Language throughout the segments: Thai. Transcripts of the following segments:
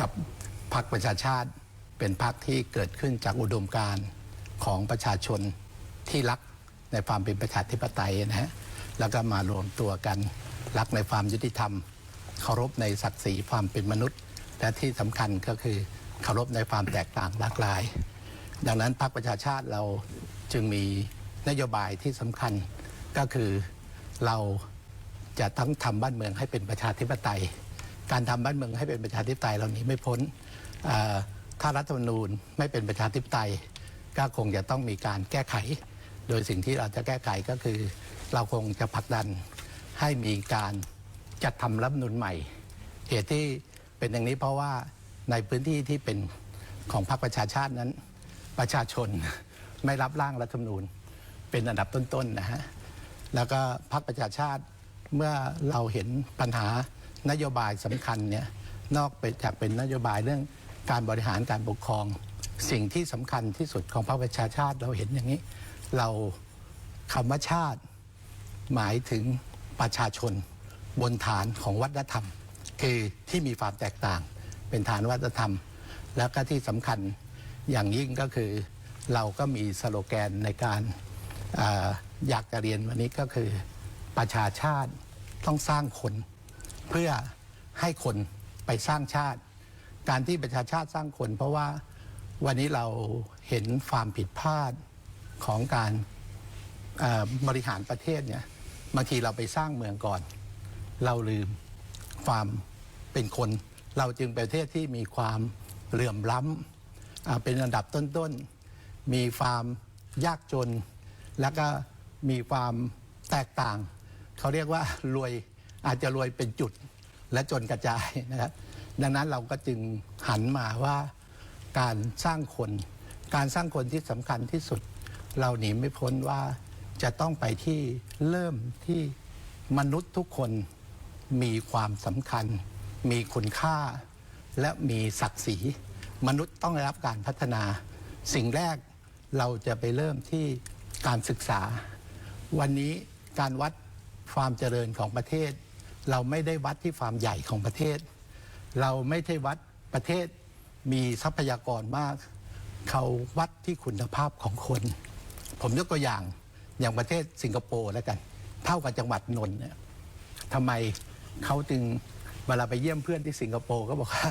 กับพรรคประชาชาติเป็นพรรคที่เกิดขึ้นจากอุดมการณ์ของประชาชนที่รักในความเป็นประชาธิปไตยนะฮะแล้วก็มารวมตัวกัน รักในความยุติธรรม เคารพในศักดิ์ศรีความเป็นมนุษย์ และที่สำคัญก็คือเคารพในความแตกต่างหลากหลาย ดังนั้นพรรคประชาชาติเราจึงมีนโยบายที่สำคัญก็คือเราจะต้องทำบ้านเมืองให้เป็นประชาธิปไตย การทำบ้านเมืองให้เป็นประชาธิปไตยเหล่านี้ไม่พ้นถ้ารัฐธรรมนูญไม่เป็นประชาธิปไตย ก็คงจะต้องมีการแก้ไข โดยสิ่งที่เราจะแก้ไขก็คือ เราคงจะผลักดันให้มีการจัดทำรัฐธรรมนูญใหม่ เหตุที่เป็นอย่างนี้เพราะว่าในพื้นที่ที่เป็นของพรรคประชาชาตินั้น ประชาชนไม่รับร่างรัฐธรรมนูญเป็นอันดับต้นๆนะฮะแล้วก็พรรคประชาชาติ เมื่อเราเห็นปัญหานโยบายสำคัญเนี่ยนอกไปจากเป็นนโยบายเรื่องการบริหารการปกครอง สิ่งที่สำคัญที่สุดของพรรคประชาชาติเราเห็นอย่างนี้ เราคำว่าชาติหมายถึงประชาชนบนฐานของวัฒนธรรม คือที่มีความแตกต่าง เป็นฐานวัฒนธรรม แล้วก็ที่สำคัญอย่างยิ่งก็คือ เราก็มีสโลแกนในการอาอยากจะเรียนวันนี้ก็คือ ประชาชาติต้องสร้างคน เพื่อให้คนไปสร้างชาติ การที่ประชาชาติสร้างคน เพราะว่าวันนี้เราเห็นความผิดพลาดของการบริหารประเทศเนี่ยบางทีเราไปสร้างเมืองก่อน เราลืมความเป็นคน เราจึงเป็นประเทศที่มีความเหลื่อมล้ำอ่าเป็นอันดับต้นๆ มีความยากจน แล้วก็มีความแตกต่าง เขาเรียกว่ารวยอาจจะรวยเป็นจุดและจนกระจายนะครับ ดังนั้นเราก็จึงหันมาว่าการสร้างคน การสร้างคนที่สำคัญที่สุด เราหนีไม่พ้นว่าจะต้องไปที่เริ่มที่มนุษย์ทุกคนมีความสำคัญ มีคุณค่า และมีศักดิ์ศรี มนุษย์ต้องได้รับการพัฒนา สิ่งแรกเราจะไปเริ่มที่การศึกษา วันนี้การวัด ความเจริญของประเทศ เราไม่ได้วัดที่ความใหญ่ของประเทศ เราไม่ใช่วัดประเทศมีทรัพยากรมาก เขาวัดที่คุณภาพของคน ผมยกตัวอย่างอย่างประเทศสิงคโปร์แล้วกัน เท่ากับจังหวัดนนท์เนี่ยทำไมเขาจึงเวลาไปเยี่ยมเพื่อนที่สิงคโปร์ก็บอกว่า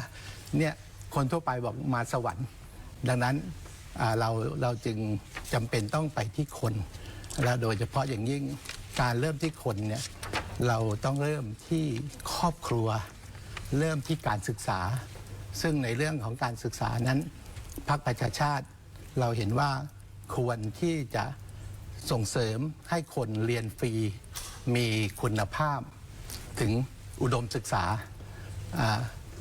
เนี่ยคนทั่วไปบอกมาสวรรค์ ดังนั้นเราเราจึงจำเป็นต้องไปที่คน และโดยเฉพาะอย่างยิ่ง การเริ่มที่คนเนี่ยเราต้องเริ่มที่ครอบครัว เริ่มที่การศึกษา ซึ่งในเรื่องของการศึกษานั้นพรรคประชาชาติ เราเห็นว่าควรที่จะส่งเสริมให้คนเรียนฟรี มีคุณภาพ ถึงอุดมศึกษา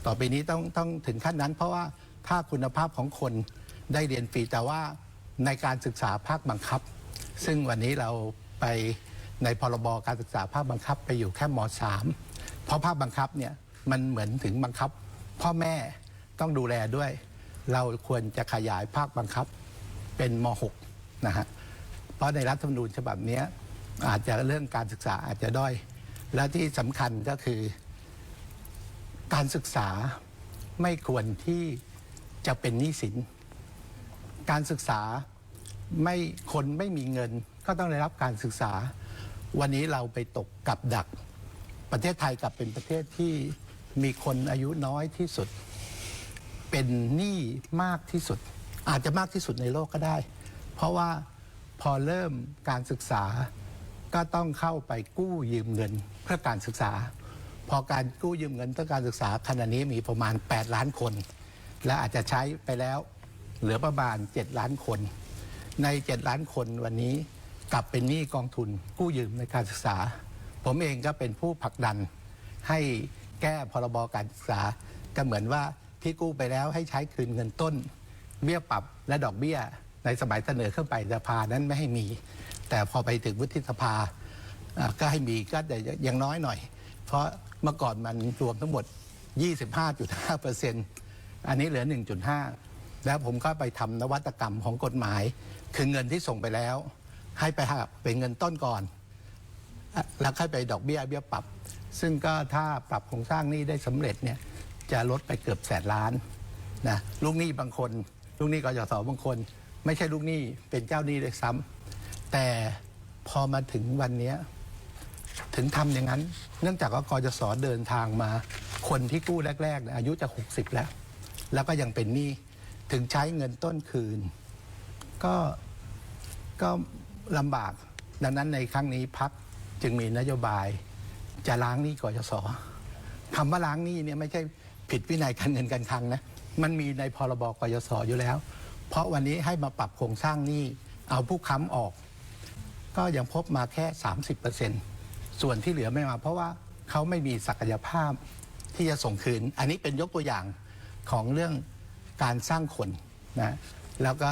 ต่อไปนี้ต้องต้องถึงขั้นนั้น เพราะว่าถ้าคุณภาพของคนได้เรียนฟรีแต่ว่าในการศึกษาภาคบังคับ ซึ่งวันนี้เราไป ในพรบการศึกษาภาคบังคับไปอยู่แค่ม .3 เพราะภาคบังคับเนี่ยมันเหมือนถึงบังคับ พ่อแม่ต้องดูแลด้วย เราควรจะขยายภาคบังคับเป็นม .6 นะฮะเพราะในรัฐธรรมนูญฉบับนี้อาจจะเรื่องการศึกษาอาจจะด้อย และที่สำคัญก็คือ การศึกษาไม่ควรที่จะเป็นหนี้สิน การศึกษาไม่คนไม่มีเงินก็ต้องได้รับการศึกษา วันนี้เราไปตกกับดัก ประเทศไทยกลับเป็นประเทศที่มีคนอายุน้อยที่สุด เป็นหนี้มากที่สุด อาจจะมากที่สุดในโลกก็ได้ เพราะว่าพอเริ่มการศึกษาก็ต้องเข้าไปกู้ยืมเงินเพื่อการศึกษา พอการกู้ยืมเงินเพื่อการศึกษาขณะนี้มีประมาณ 8 ล้านคน และอาจจะใช้ไปแล้วเหลือประมาณ 7 ล้านคน ใน 7 ล้านคนวันนี้ กลับเป็นหนี้กองทุนกู้ยืมในการศึกษา ผมเองก็เป็นผู้ผลักดัน ให้แก้พรบการศึกษาก็เหมือนว่าที่กู้ไปแล้วให้ใช้คืนเงินต้น เบี้ยปรับและดอกเบี้ยในสมัยเสนอขึ้นไปสภานั้นไม่ให้มี แต่พอไปถึงวุฒิสภาอ่าก็ให้มีก็แต่ยังน้อยหน่อย เพราะเมื่อก่อนมันรวมทั้งหมด 25.5%อันนี้เหลือ 1.5 แล้วผมก็ไปทำนวัตกรรมของกฎหมาย คือเงินที่ส่งไปแล้ว ให้ไปหักเป็นเงินต้นก่อน แล้วค่อยไปดอกเบี้ยเบี้ยปรับ ซึ่งก็ถ้าปรับโครงสร้างหนี้ได้สำเร็จเนี่ยจะลดไปเกือบแสนล้านนะลูกหนี้บางคน ลูกหนี้กยศบางคน ไม่ใช่ลูกหนี้เป็นเจ้าหนี้เลยซ้ำแต่พอมาถึงวันนี้ถึงทำอย่างนั้น เนื่องจากว่ากยศเดินทางมา คนที่กู้แรกๆอายุจะ 60 แล้ว แล้วก็ยังเป็นหนี้ถึงใช้เงินต้นคืน ก็ก็ ลำบาก ดังนั้นในครั้งนี้พักจึงมีนโยบาย จะล้างหนี้กยศคำว่าล้างหนี้เนี่ยไม่ใช่ผิดวินัยการเงินการคลังนะมันมีในพรบกยศอยู่แล้ว เพราะวันนี้ให้มาปรับโครงสร้างหนี้เอาผู้ค้ำออก ก็ยังพบมาแค่ 30%ส่วนที่เหลือไม่มา เพราะว่าเขาไม่มีศักยภาพที่จะส่งคืน อันนี้เป็นยกตัวอย่างของเรื่องการสร้างคนนะแล้วก็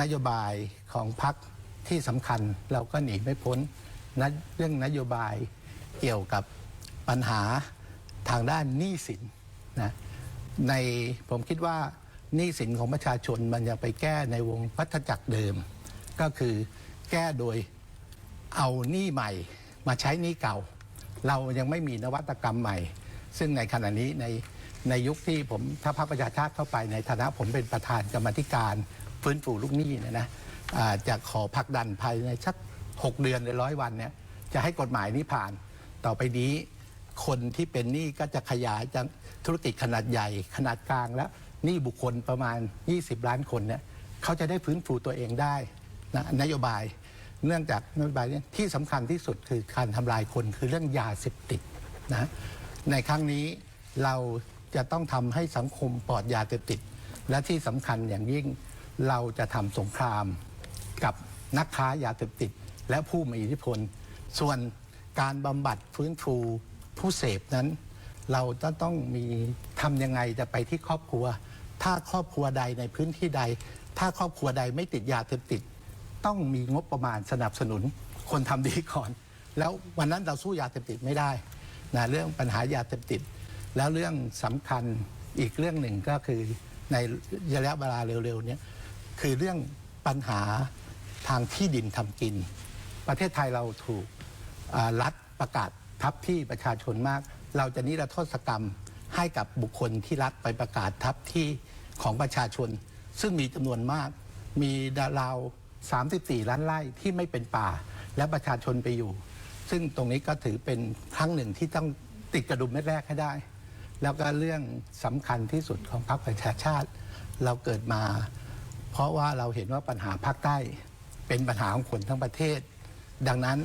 นโยบายของพรรค ที่สำคัญเราก็หนีไม่พ้นนะเรื่องนโยบายเกี่ยวกับปัญหาทางด้านหนี้สินนะในผมคิดว่าหนี้สินของประชาชนมันยังไปแก้ในวงวัฏจักรเดิม ก็คือแก้โดยเอาหนี้ใหม่มาใช้หนี้เก่า เรายังไม่มีนวัตกรรมใหม่ ซึ่งในขณะนี้ในในยุคที่ผมถ้าพรรคประชาชาติเข้าไปในฐานะผมเป็นประธานกรรมธิการฟื้นฟูลูกหนี้นี่ยนะ จะขอผลักดันภายในสักหกเดือนหรือร้อยวันเนี่ยจะให้กฎหมายนี้ผ่าน ต่อไปนี้คนที่เป็นหนี้ก็จะขยายจากธุรกิจขนาดใหญ่ ขนาดกลางแล้วหนี้บุคคลประมาณ 20 ล้านคนเนี่ยเขาจะได้ฟื้นฟูตัวเองได้นะนโยบายเนื่องจากนโยบายเนี้ที่สำคัญที่สุดคือการทำลายคนคือเรื่องยาเสพติดนะในครั้งนี้เราจะต้องทำให้สังคมปลอดยาเสพติด และที่สำคัญอย่างยิ่งเราจะทำสงคราม กับนักค้ายาเสพติด และผู้มีอิทธิพล ส่วนการบำบัดฟื้นฟูผู้เสพนั้น เราจะต้องมีทำยังไงจะไปที่ครอบครัว ถ้าครอบครัวใดในพื้นที่ใด ถ้าครอบครัวใดไม่ติดยาเสพติด ต้องมีงบประมาณสนับสนุน คนทำดีก่อน แล้ววันนั้นเราสู้ยาเสพติดไม่ได้นะเรื่องปัญหายาเสพติด แล้วเรื่องสำคัญอีกเรื่องหนึ่งก็คือในระยะเวลาเร็วๆนี้คือเรื่องปัญหา ทางที่ดินทำกิน ประเทศไทยเราถูกรัฐประกาศทับที่ประชาชนมาก เราจะนิรโทษกรรมให้กับบุคคลที่รัฐไปประกาศทับที่ของประชาชน ซึ่งมีจำนวนมาก มีดาราว 34 ล้านไร่ที่ไม่เป็นป่า และประชาชนไปอยู่ ซึ่งตรงนี้ก็ถือเป็นครั้งหนึ่งที่ต้องติดกระดุมเม็ดแรกให้ได้ แล้วก็เรื่องสำคัญที่สุดของพรรคประชาชาติ เราเกิดมา เพราะว่าเราเห็นว่าปัญหาภาคใต้ เป็นปัญหาของคนทั้งประเทศ ดังนั้น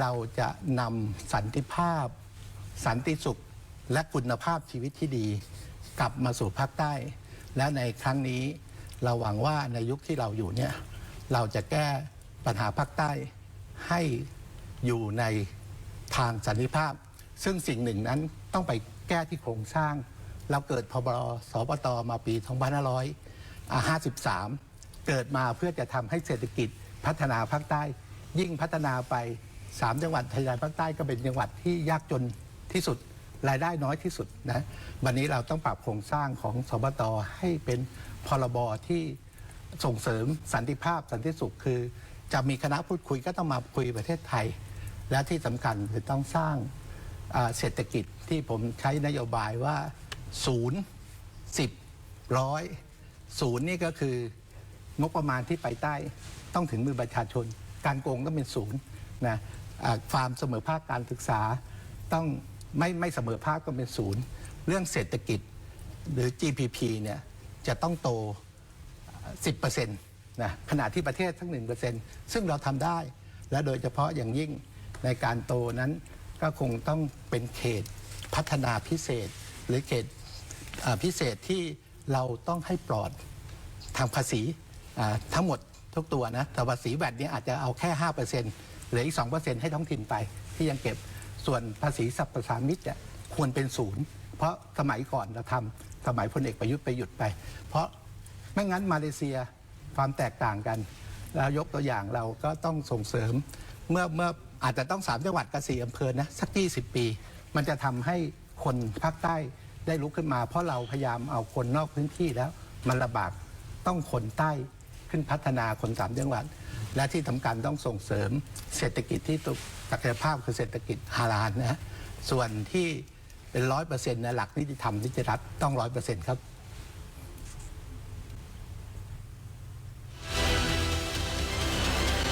เราจะนำสันติภาพ สันติสุขและคุณภาพชีวิตที่ดี กลับมาสู่ภาคใต้ และในครั้งนี้เราหวังว่าในยุคที่เราอยู่เนี่ยเราจะแก้ปัญหาภาคใต้ให้อยู่ในทางสันติภาพ ซึ่งสิ่งหนึ่งนั้นต้องไปแก้ที่โครงสร้าง เราเกิดพบสปตมาปี 2553 เกิดมาเพื่อจะทำให้เศรษฐกิจ พัฒนาภาคใต้ ยิ่งพัฒนาไปสามจังหวัดชายแดนภาคใต้ก็เป็นจังหวัดที่ยากจนที่สุดรายได้น้อยที่สุดนะวันนี้เราต้องปรับโครงสร้างของสบตให้เป็นพรบที่ส่งเสริมสันติภาพสันติสุขคือ จะมีคณะพูดคุยก็ต้องมาคุยประเทศไทย และที่สำคัญคือต้องสร้างเศรษฐกิจที่ผมใช้นโยบายว่าศูนย์สิบร้อยศูนย์นี่ก็คืองบประมาณที่ไปใต้ ต้องถึงมือประชาชน การโกงต้องเป็นศูนย์นะความเสมอภาคการศึกษาต้องไม่ไม่เสมอภาคต้องเป็นศูนย์ เรื่องเศรษฐกิจหรือ GPP เนี่ยจะต้องโต 10%นะขณะที่ประเทศทั้ง 1%ซึ่งเราทำได้ และโดยเฉพาะอย่างยิ่งในการโตนั้นก็คงต้องเป็นเขตพัฒนาพิเศษ หรือเขตพิเศษที่เราต้องให้ปลอดทางภาษีทั้งหมด ทุกตัวนะแต่ภาษีแวดเนี่ยอาจจะเอาแค่5%เหลืออีก2%ให้ท้องถิ่นไปที่ยังเก็บส่วนภาษีสรรพสามิตเนี่ยควรเป็นศูนย์ เพราะสมัยก่อนเราทำสมัยพลเอกประยุทธ์ไปหยุดไป เพราะไม่งั้นมาเลเซียความแตกต่างกันแล้วยกตัวอย่างเราก็ต้องส่งเสริม เมื่อเมื่ออาจจะต้องสามจังหวัดกับสี่อำเภอนะสักยี่สิบปี มันจะทำให้คนภาคใต้ได้ลุกขึ้นมา เพราะเราพยายามเอาคนนอกพื้นที่แล้ว มันระบากต้องคนใต้ ขึ้นพัฒนาคนสามจังหวัด และที่สำคัญต้องส่งเสริมเศรษฐกิจที่ตุศักยภาพคือเศรษฐกิจฮาลาลนะฮะส่วนที่เป็นร้อยเปอร์เซ็นต์นะหลักนิติธรรมนิติรัฐต้องร้อยเปอร์เซ็นต์ครับ